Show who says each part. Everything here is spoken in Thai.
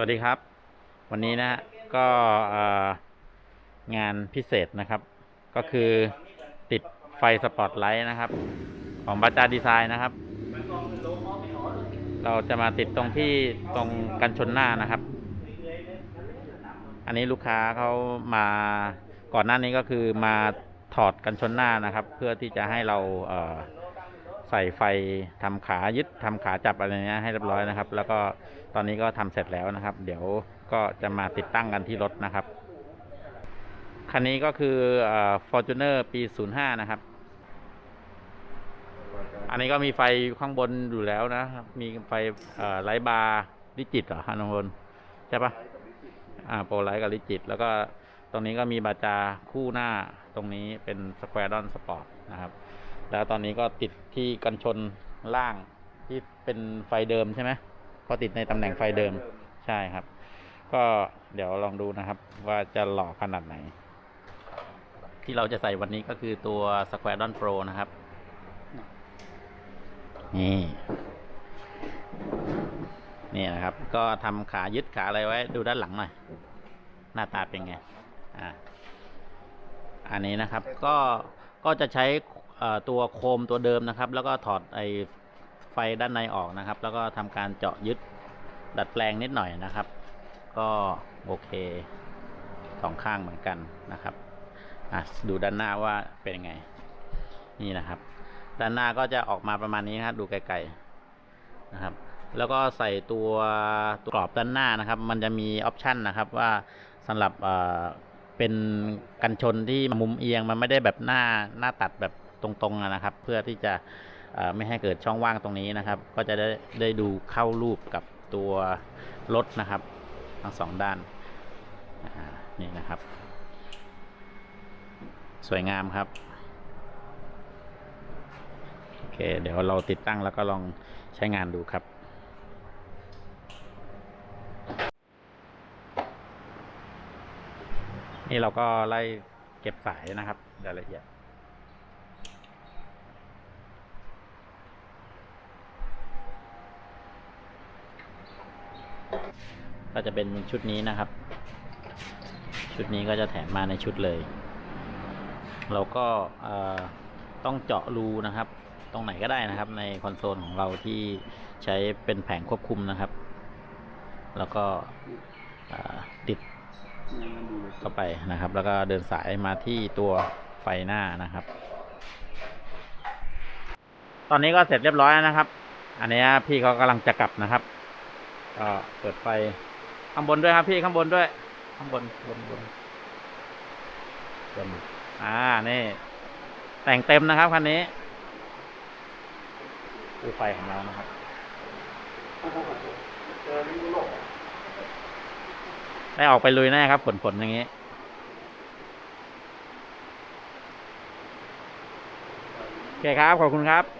Speaker 1: วัสดีครับ วันนี้นะก็งานพิเศษนะครับ ก็คือติดไฟสปอตไลท์นะครับ ของบาจาดีไซน์นะครับ เราจะมาติดตรงที่ตรงกันชนหน้านะครับ อันนี้ลูกค้าเขามาก่อนหน้านี้ก็คือมาถอดกันชนหน้านะครับ เพื่อที่จะให้เราเออ ใส่ไฟทำขายึดทำขาจับอะไรเนี้ยให้เรียบร้อยนะครับ แล้วก็ตอนนี้ก็ทำเสร็จแล้วนะครับ เดี๋ยวก็จะมาติดตั้งกันที่รถนะครับ คันนี้ก็คือเอ่อ Fortuner ปี 05 นะครับ อันนี้ก็มีไฟข้างบนอยู่แล้วนะครับ มีไฟไลท์บาร์ดิจิตเหรอฮะน้องพลใช่ปะอ่าโปรไลท์กับดิจิต แล้วก็ตรงนี้ก็มีบาจาคู่หน้าตรงนี้เป็นสแควร์ดอนสปอร์ตนะครับ แล้วตอนนี้ก็ติดที่กันชนล่างที่เป็นไฟเดิมใช่ไหมก็ติดในตำแหน่งไฟเดิมใช่ครับ ก็เดี๋ยวลองดูนะครับ ว่าจะหล่อขนาดไหน ที่เราจะใส่วันนี้ก็คือตัว Square Don Pro นะครับ นี่นี่นะครับ ก็ทำขายึดขาอะไรไว้ ดูด้านหลังหน่อย หน้าตาเป็นไง อ่า อันนี้นะครับ ก็ ก็จะใช้เอ่อ ตัวโคมตัวเดิมนะครับ แล้วก็ถอดไอไฟด้านในออกนะครับ แล้วก็ทำการเจาะยึดดัดแปลงนิดหน่อยนะครับ ก็โอเคสองข้างเหมือนกันนะครับอะดูด้านหน้าว่าเป็นยังไง นี่นะครับ ด้านหน้าก็จะออกมาประมาณนี้นะครับดูไกลๆนะครับ แล้วก็ใส่ตัวตัวกรอบด้านหน้านะครับ มันจะมีออปชันนะครับว่าสำหรับเป็นกันชนที่มุมเอียงมันไม่ได้แบบหน้าหน้าตัดแบบ ตรงๆนะครับ เพื่อที่จะไม่ให้เกิดช่องว่างตรงนี้นะครับ ก็จะได้ได้ดูเข้ารูปกับตัวรถนะครับ ทั้งสองด้านนี่นะครับ สวยงามครับโอเคเดี๋ยวเราติดตั้งแล้วก็ลองใช้งานดูครับนี่เราก็ไล่เก็บสายนะครับรายละเอียด ก็จะเป็นชุดนี้นะครับ ชุดนี้ก็จะแถมมาในชุดเลย เราก็ต้องเจาะรูนะครับ ตรงไหนก็ได้นะครับ ในคอนโซลของเราที่ใช้เป็นแผงควบคุมนะครับ แล้วก็ติดเข้าไปนะครับ แล้วก็เดินสายมาที่ตัวไฟหน้านะครับ ตอนนี้ก็เสร็จเรียบร้อยนะครับ อันนี้พี่เขากำลังจะกลับนะครับ ก็เปิดไฟข้างบนด้วยครับพี่ข้างบนด้วย ข้างบนบนบนบนอ่านี่ แต่งเต็มนะครับคันนี้ดูไฟของเรานะครับได้ออกไปลุยแน่ครับฝนฝนอย่างนี้โอเคครับ ขอบคุณครับ